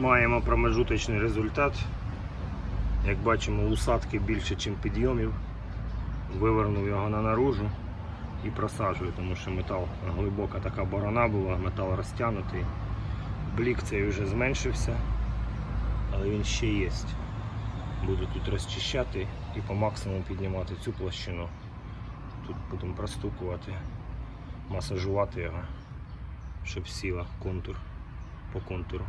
Маємо промежуточний результат. Як бачимо, усадки більше, ніж підйомів. Вивернув його на наружу і просаджую, тому що метал глибока така борона була, метал розтягнутий. Блік цей вже зменшився, але він ще є. Буду тут розчищати і по максимуму піднімати цю площину. Тут будемо простукувати, масажувати його, щоб сіла контур по контуру.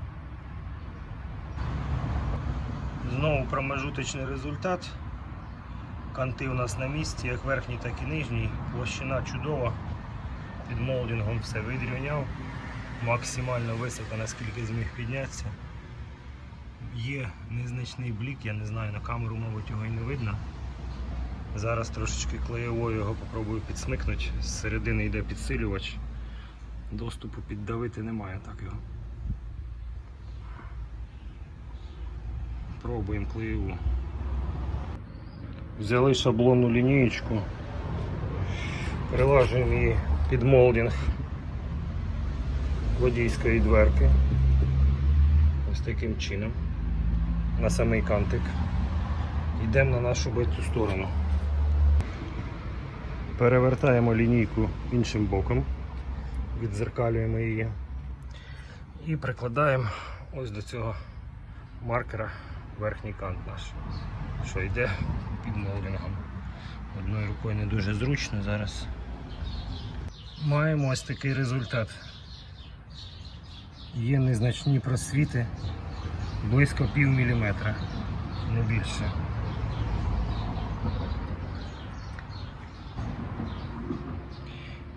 Знову промежуточний результат. Канти у нас на місці, як верхній, так і нижній. Площина чудова. Під молдингом все видрівняв. Максимально високо, наскільки зміг піднятися. Є незначний блік, я не знаю, на камеру, мабуть, його і не видно. Зараз трошечки клеєвою його попробую підсмикнути. З середини йде підсилювач. Доступу піддавити немає так його. Пробуємо клеєву. Взяли шаблонну лінієчку, прилажуємо її під молдинг водійської дверки. Ось таким чином. На самий кантик. Йдемо на нашу биту сторону. Перевертаємо лінійку іншим боком, відзеркалюємо її і прикладаємо ось до цього маркера верхній кант наш, що йде під молдингом. Одною рукою не дуже зручно зараз. Маємо ось такий результат. Є незначні просвіти близько пів міліметра, не більше.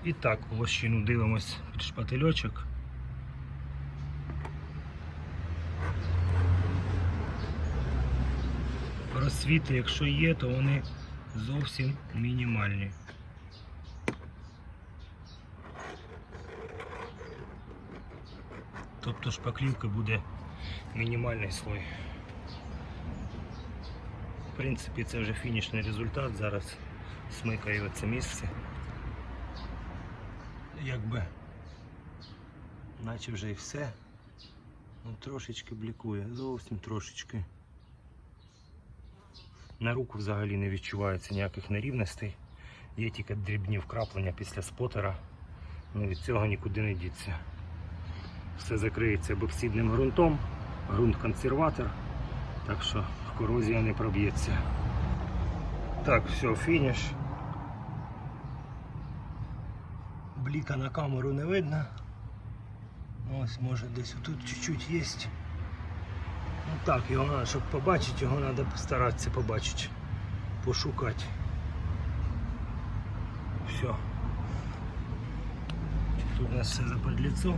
І так, площину дивимось під шпательочок. Просвіти, якщо є, то вони зовсім мінімальні. Тобто шпаклівки буде мінімальний слой. В принципі, це вже фінішний результат. Зараз смикаю це місце. Якби наче вже і все. Ну, трошечки блікує, зовсім трошечки. На руку взагалі не відчувається ніяких нерівностей. Є тільки дрібні вкраплення після спотера. Ну від цього нікуди не діться. Все закриється боксидним ґрунтом, ґрунт консерватор, так що корозія не проб'ється. Так, все, фініш. Бліка на камеру не видно. Ось може десь тут чуть-чуть є. Ну так, його треба, щоб побачити, його треба постаратися побачити, пошукати. Все. Тут у нас все западліцо.